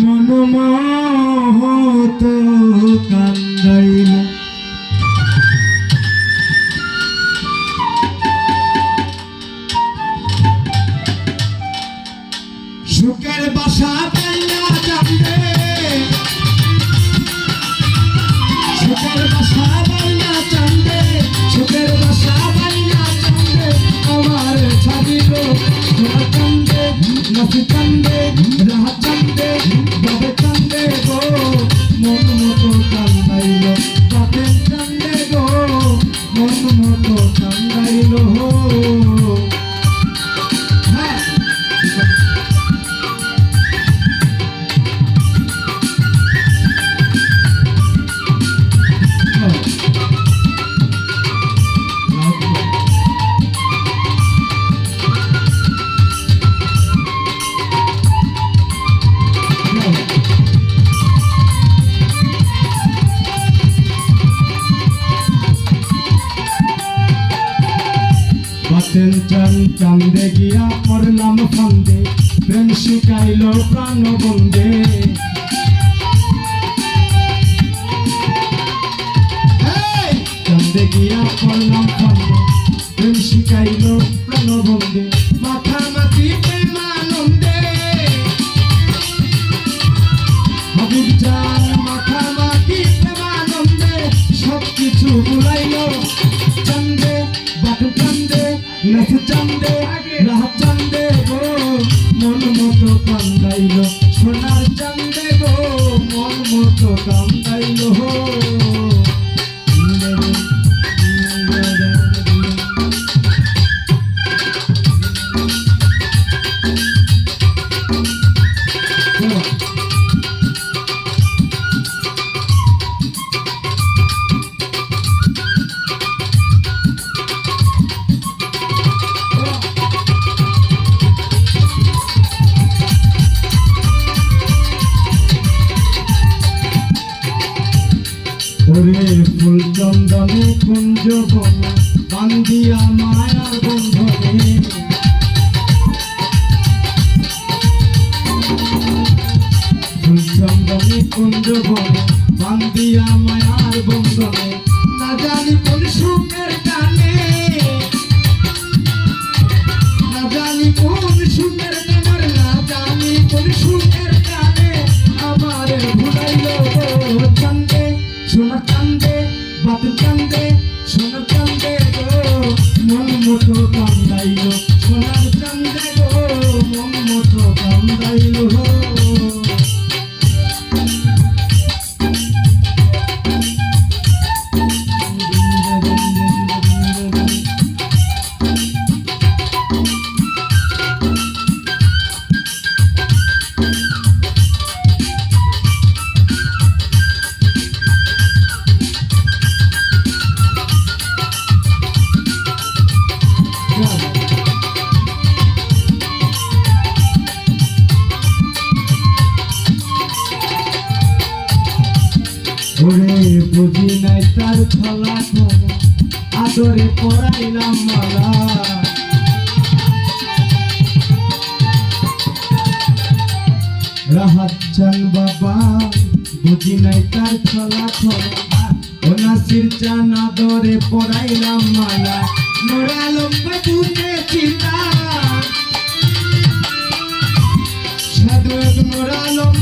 মনমোহত কান্দাইল বাতেন চান চান্দে গিয়া পড়লাম ফন্দে প্রেম শিখাইল প্রাণ বন্দে চান্দে গিয়া পড়লাম ফন্দে প্রেম শিখাইল প্রাণ নাচ চন্দে রাহ চন্দে গো, মন মতো কান্দাইল। সোনার চান্দে গো, মন মতো কান্দাইল হো। ওরে ফুল চন্দনে কুঞ্জ বন বান্দিয়া মায়ার বন্ধনে। ফুল চন্দনে কুঞ্জ বন মায়ার বন্ধনে। না জানি কোন মতো কান্দাইল। ওরে বুঝি নাই তার ছলা ছলা আদরে পড়াইলাম মালা। রাহাচ্ছান বাবা, বুঝি নাই তার ছলা ছলা ও নাসির চান আদরে পড়াইলাম মালা। নোরালম বাবুকে চিতা সাধু নোরালম বাবুকে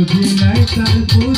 বুঝি নাই তার